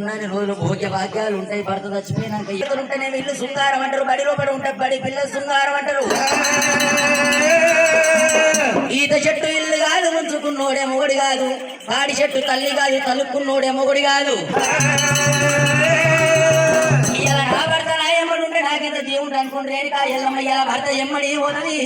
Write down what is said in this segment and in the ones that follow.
ఉన్నని రోజులు భోగ్య భాగ్యాలు ఉంటాయి. భర్త చచ్చిపోయినాక ఇతరు ఉంటేనే ఇల్లు శృంగారం అంటారు. బడిలో లోపల ఉంటే బడి పిల్లలు శృంగారం అంటారు. ఈత చెట్టు ఇల్లు కాదు ముంచుకున్నోడే మొగుడి కాదు. పాడి చెట్టు తల్లి కాదు తలుక్కున్నోడే మొగుడి కాదు. ఇలా నా భర్త నా ఎమ్మడి ఉంటే నాకెంత దేవుడు అనుకోండి. రేణుకా ఎల్లమ్మ ఇలా భర్త ఎమ్మడి పోతుంది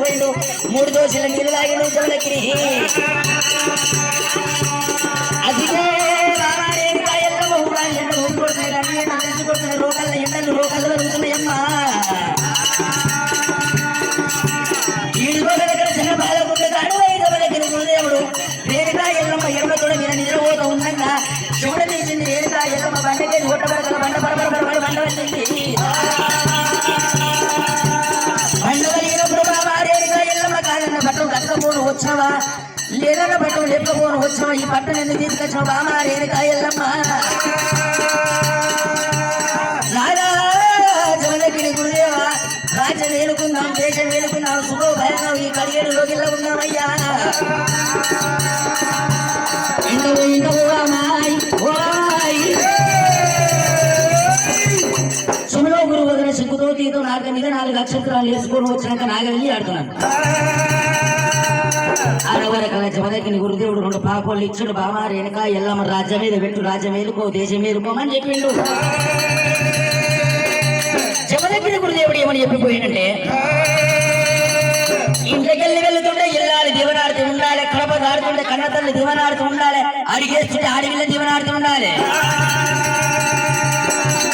పోయిండు మూడు దోశల నీళ్ళు తాగిండు జమలకి అదిగే రోగాలు ఎండలు రోగాలు కలుగుతున్నాయమ్మా. శివుడు తీసింది ఎల్లమ్మ బండకే ఓట పడకల బండ పరపర బండ వచ్చింది బండ కలిగినప్పుడు బాబా ఎల్లమ్మ కాదన్న బట్టలు కట్టకపోను వచ్చావా లేదన్న బట్టలు లేకపోను వచ్చావా ఈ బట్టలు ఎందుకు తీసుకొచ్చావు బామా రేణుకా ఎల్లమ్మ గురుదేవా రాజ్యం వేలుకుందాం దేశం వేలుకుందాం సుఖో భయంగా ఈ కడిగేడు లోకిల్లా ఉన్నామయ్యా. నక్షత్రాలు వేసుకొని వచ్చినాక నాగ వెళ్ళి ఆడుతున్నాను ఆడవరకల జమదగ్గిని గురుదేవుడు రెండు పాపోళ్ళు ఇచ్చుడు. బామా రేణుక ఎల్లమ్మ రాజ్యం మీద పెట్టు రాజ్యం వేలుకో దేశం వేలుకోమని చెప్పిండు జమదగ్గిరి గురుదేవుడు ఏమని చెప్పిపోయినంటే ఇంట్లోకెళ్ళి వెళ్తుంటే ఇల్లాలి దీవనాడుతూ ఉండాలి కడప దాడుతుంటే కన్న తల్లి దీవనాడుతూ ఉండాలి అడిగేస్తుంటే ఆడవిల్ల దీవనాడుతూ ఉండాలి.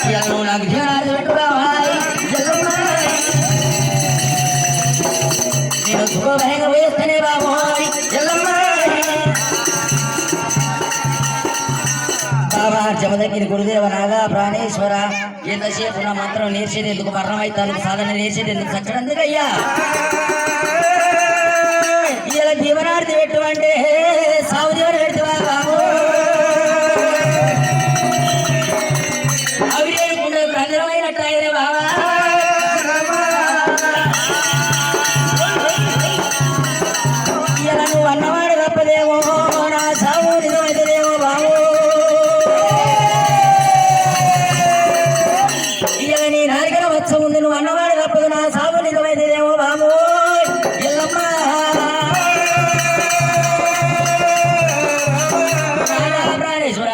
ఇవాళ నువ్వు నాకు బాబా జమదగ్గిరి గురుదేవ నాగా ప్రాణేశ్వర. ఎంతసేపు నా మంత్రం నేర్చేది ఎందుకు? మరణమైతానికి సాధన నేర్చేది ఎందుకు? చచ్చడందుకయ్యా ఎందుకయ్యా ఉంది అన్నవాడు తప్పదు నా సాగు నిజమైతేదేమో బాబు ఎల్లమ్మ. నాలా ప్రాణేశ్వర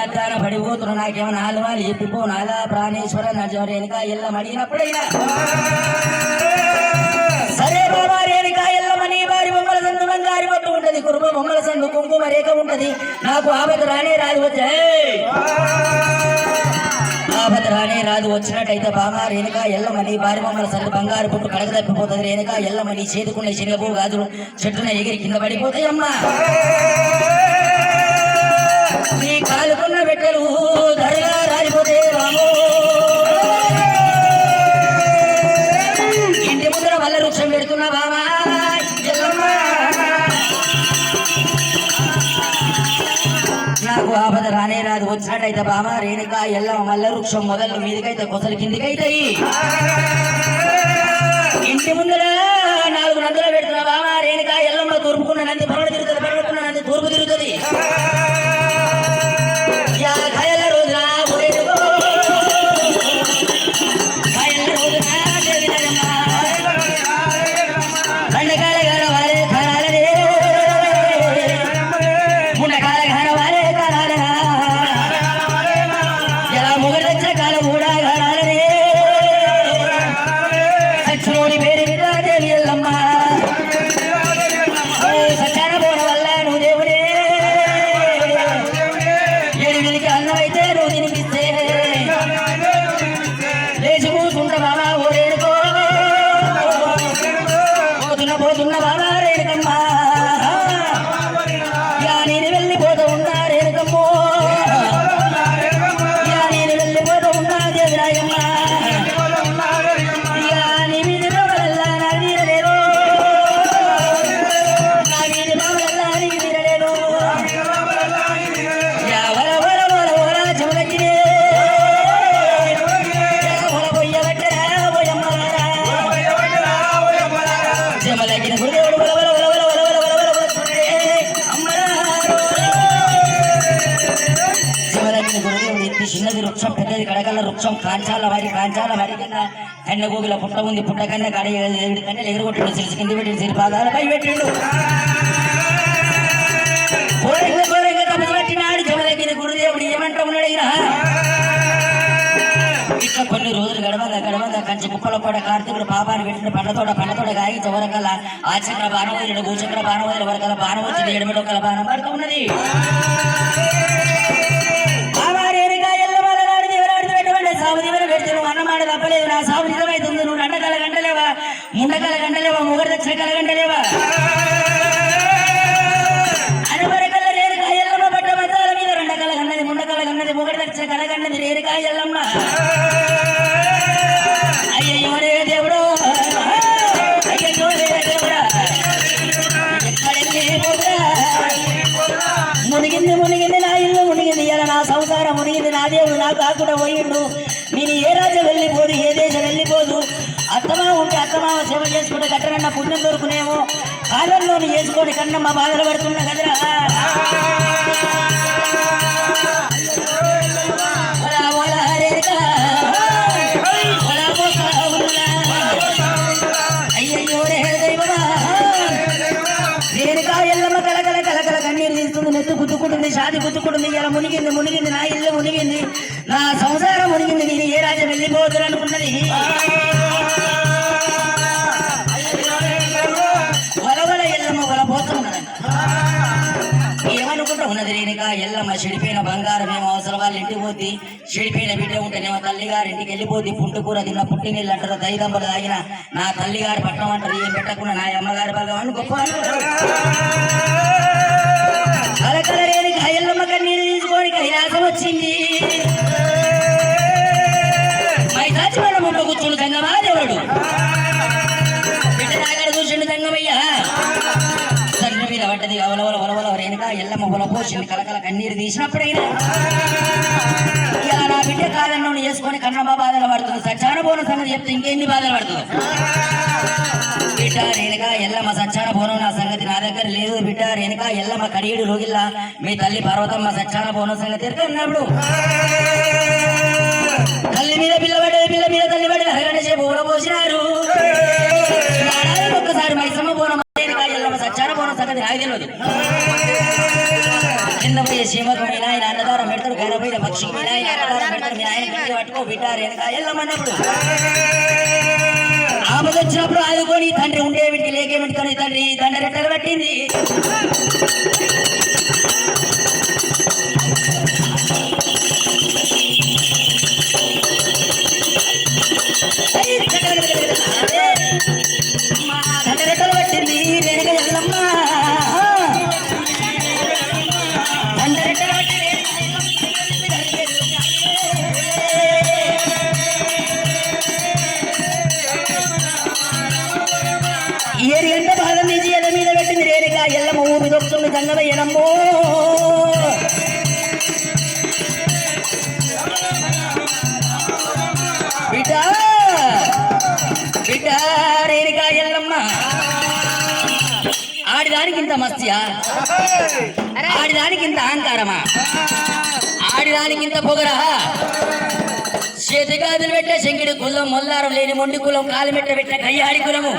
నాకేమో నాలుగు వాళ్ళు చెప్పిపో. నాలా ప్రాణేశ్వర నడిచేవారు వెనుక ఎల్లం అడిగినప్పుడైనా. సరే బాబా రేణుక ఎల్లమని వారి బొమ్మల సందు బంగారి పట్టు ఉంటది. కురుమ బొమ్మల సందు కుంకుమ రేఖ ఉంటది. నాకు ఆమెకు రానే రాదు. వచ్చే ఆపద రానే రాదు వచ్చినట్టయితే బామా రేణుక ఎల్లమని వారి బొమ్మల బంగారు పుట్టు కడగదప్పిపోతుంది రేణుక ఎల్లమని చేతుకున్న శనగపు గాజులు చెట్టున ఎగిరి కింద పడిపోతాయమ్మా నీ కాలుకున్న బిడ్డలు ధరగా రాలిపోతే రాము. ఇంటి ముందర వల్ల వృక్షం పెడుతున్నా బామా ఆపద రానే రాదు. వచ్చినట్టయితే బామ రేణుక ఎల్లమ్మ మల్ల వృక్షం మొదలు మీదికైతే కొసలు కిందికైతాయి. ఇంటి ముందర నాలుగు నందులు పెడుతున్నా బామ రేణుక ఎల్లంలో తూర్పుకున్న నంది పరవడ తిరుగుతుంది పరవడుకున్న నంది తూర్పు తిరుగుతుంది. చిన్నది వృక్షం పెద్దది కడగల వృక్షం కాంచాల వారి కాంచాల వారి కింద కన్న గోగుల పుట్ట ఉంది పుట్ట కన్న కడ ఏడు కన్నెలు ఎగురగొట్టిండు సిరిసి కింద పెట్టిండు సిరి పాదాలపై పెట్టిండు కోరంగ కోరంగ తపసి పట్టినాడు జమలగిన గురుదేవుడు ఏమంటా ఉన్నాడు ఈయన చిన్న పళ్ళు రోజులు గడవగా గడవగా కంచి ముక్కలో కూడా కార్తీకుడు పాపాన్ని పెట్టిన పండ్లతోట పండ్లతోట గాయి చివరకల ఆచక్ర బాణం వదిలేడు భూచక్ర బాణం వదిలి వరకల బాణం వచ్చింది ఎడమడో కల బాణం పడుతున్నది అన్నమాట తప్పలేదు నా సాగు నిజమైతుంది నువ్వు అండకాల గంటలేవా ముండకాల గంటలేవా ముగ్గురు దక్షిణ కల గంటలేవా చేసుకుంటే కట్టనన్న పుణ్యం దొరుకునేమో ఆదరణలోని వేసుకొని కన్న మా బాధలు పడుతున్నా కదరా. నెత్తు గుద్దుకుంటుంది షాది గుద్దుకుంటుంది ఇలా మునిగింది మునిగింది నా ఇల్లు మునిగింది నా సంసారం మునిగింది నేను ఏ రాజ్యం వెళ్ళిపోతున్నానుకున్నది ఎల్లమ్మ చెడిపోయిన బంగారం ఏమో అవసరం? వాళ్ళు ఇంటికి పోద్ది చెడిపోయిన బిడ్డ ఉంటేనేమో తల్లిగారి ఇంటికి వెళ్ళిపోద్ది పుట్టుకూర తిన్న పుట్టినీళ్ళు అంటారు దైదంబలు తాగిన నా తల్లిగారు పట్టణం అంటారు ఏం పెట్టకుండా నా అమ్మగారి భగవాన్ గొప్ప అనుకుంటారు. ఎల్లమ్మ కన్నీరు తీసుకొని వచ్చింది. మైదాచి మన కూర్చుని దేవుడు బిడ్డ నాగడ కూర్చుండు పడ్డది అవలవల ఒలవల రేణుక ఎల్లమ్మ పొల కలకల కన్నీరు తీసినప్పుడైనా ఇలా నా బిడ్డ కాలంలో చేసుకొని కన్నమ్మ బాధలు పడుతుంది. సచ్చాన పోన సంగతి చెప్తే ఇంకెన్ని బాధలు పడుతుంది? బిడ్డ రేణుక ఎల్లమ్మ సచ్చాన బోనం నా సంగతి నా దగ్గర లేదు. బిడ్డ రేణుక ఎల్లమ్మ కడియుడు రోగిల్లా మీ తల్లి పార్వతమ్మ సచ్చాన బోనం సంగతి ఎరుకన్నప్పుడు తల్లి మీద పిల్లబడ్డ పిల్ల మీద తల్లి పడ్డది. హరణ చేపు పోసినారు. సచ్చాన పోనం సంగతి నాకు తెలియదు కింద పోయే సీమకు మీ నాయన అన్నదారం పెడతాడు కర పోయిన పక్షికి మీ నాయన అన్నదారం పెడతాడు మీ నాయన గట్టి పట్టుకో బిడ్డ రేణుక ఎల్లమన్నప్పుడు. ఆపదొచ్చినప్పుడు ఆదుకొని తండ్రి ఉండేవిడికి లేకేమిటి తండ్రి తండ్రి దండ రెట్టలు పట్టింది. బిడ్డ రేణుక ఎల్లమ్మ. ఆడిదానికి ఇంత మత్స్య? ఆడిదానికి ఇంత అహంకారమా? ఆడిదానికి ఇంత పొగరా? చేతిగాదులు పెట్టే శంకిడి కులం మొల్లారం లేని మొండి కులం కాలుమెట్ట పెట్టిన కయ్యాడి కులము.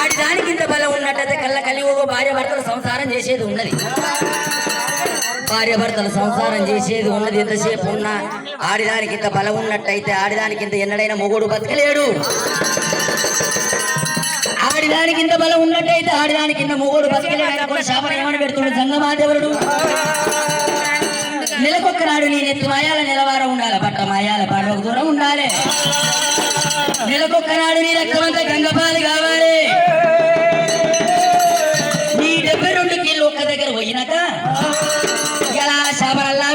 ఆడిదానికి ఇంత బలం ఉన్నట్టయితే కళ్ళ కలిగి భార్య భర్తలు సంసారం చేసేది ఉన్నది భార్యభర్తలు సంసారం చేసేది ఉన్నది ఎంతసేపు ఉన్నా ఆడిదానికి ఇంత బలం ఉన్నట్టయితే ఆడిదానికి ఇంత ఎన్నడైనా మొగుడు బతకలేడు. ఆడిదానికి ఇంత బలం ఉన్నట్టయితే ఆడిదానికి ఇంత మొగుడు బతకలేడు శాపం ఏమని పెడుతుండే జంగమాదేవరుడు నెలకొక్కనాడు నేను ఎత్తు మాయాల నెలవారం ఉండాలి పట్ట మాయాల పాట దూరం ఉండాలి. నెలకొక్కనాడు నీ రక్తమంతా గంగపాలి కావాలి.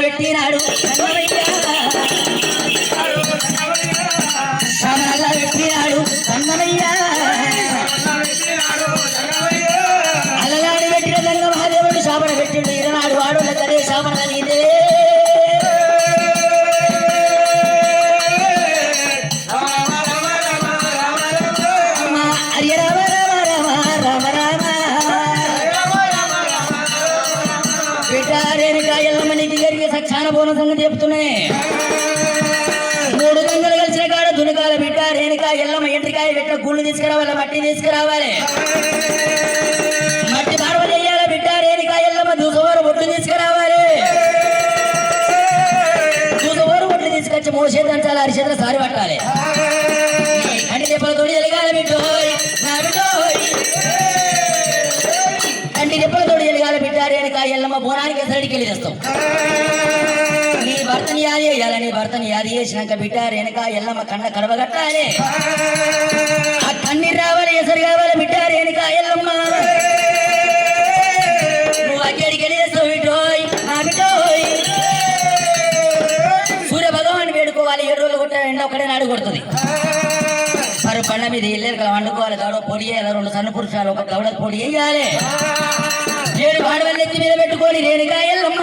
ಹೊರಟಿರಡು నీకు సంగతి చెప్తున్నాయి మూడు గంగలు కలిసిన కాడ దునకాల బిడ్డ రేణుక ఎల్లమ్మ ఎంట్రికాయ పెట్ట గుళ్ళు తీసుకురావాలి మట్టి తీసుకురావాలి. మట్టి పాడవ చెయ్యాలి బిడ్డ రేణుక ఎల్లమ్మ దూసవారు బొట్టు తీసుకురావాలి. దూసవారు బొట్లు తీసుకొచ్చి మోసేదంచాలి చేతులు సారి పట్టాలి. రేణుక ఎల్లమ్మ బోనానికి ఎసరడికి వెళ్ళి తెస్తాం. నీ భర్తని యాది చేయాలి నీ భర్తని యాది చేసినాక బిడ్డ రేణుక ఎల్లమ్మ కన్న కడవగట్టాలి ఆ కన్నీరు రావాలి ఎసరు కావాలి బిడ్డ రేణుక ఎల్లమ్మ. నువ్వు అక్కడికి వెళ్ళేస్తావు బిడ్డోయ్ నా బిడ్డోయ్. సూర్య భగవాన్ వేడుకోవాలి ఏడు రోజులు కొట్ట ఎండ ఒకటే నాడు కొడుతుంది. మరి పండ మీద ఇల్లేరు కదా వండుకోవాలి గౌడ పొడి వేయాలి రెండు సన్న పురుషాలు ఒక గౌడ పొడి వేయాలి. ఏడు పాడవల్లి ఎత్తి మీద పెట్టుకొని రేణుకా ఎల్లమ్మ.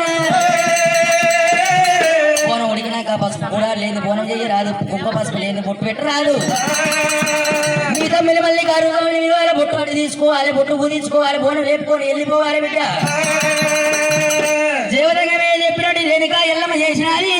బోనం ఉడికినాక పసుపు కూడా లేదు బోనం చెయ్యి రాదు కుంభ పసుపు లేదు బొట్టు పెట్ట రాదు మీ తమ్మిని మళ్ళీ గారు విలువాలి బొట్టు అటు తీసుకోవాలి బొట్టు పూజించుకోవాలి బోనం వేపుకొని వెళ్ళిపోవాలి బిడ్డ. జీవనంగా చెప్పినట్టు రేణుకా ఎల్లమ్మ చేసినది.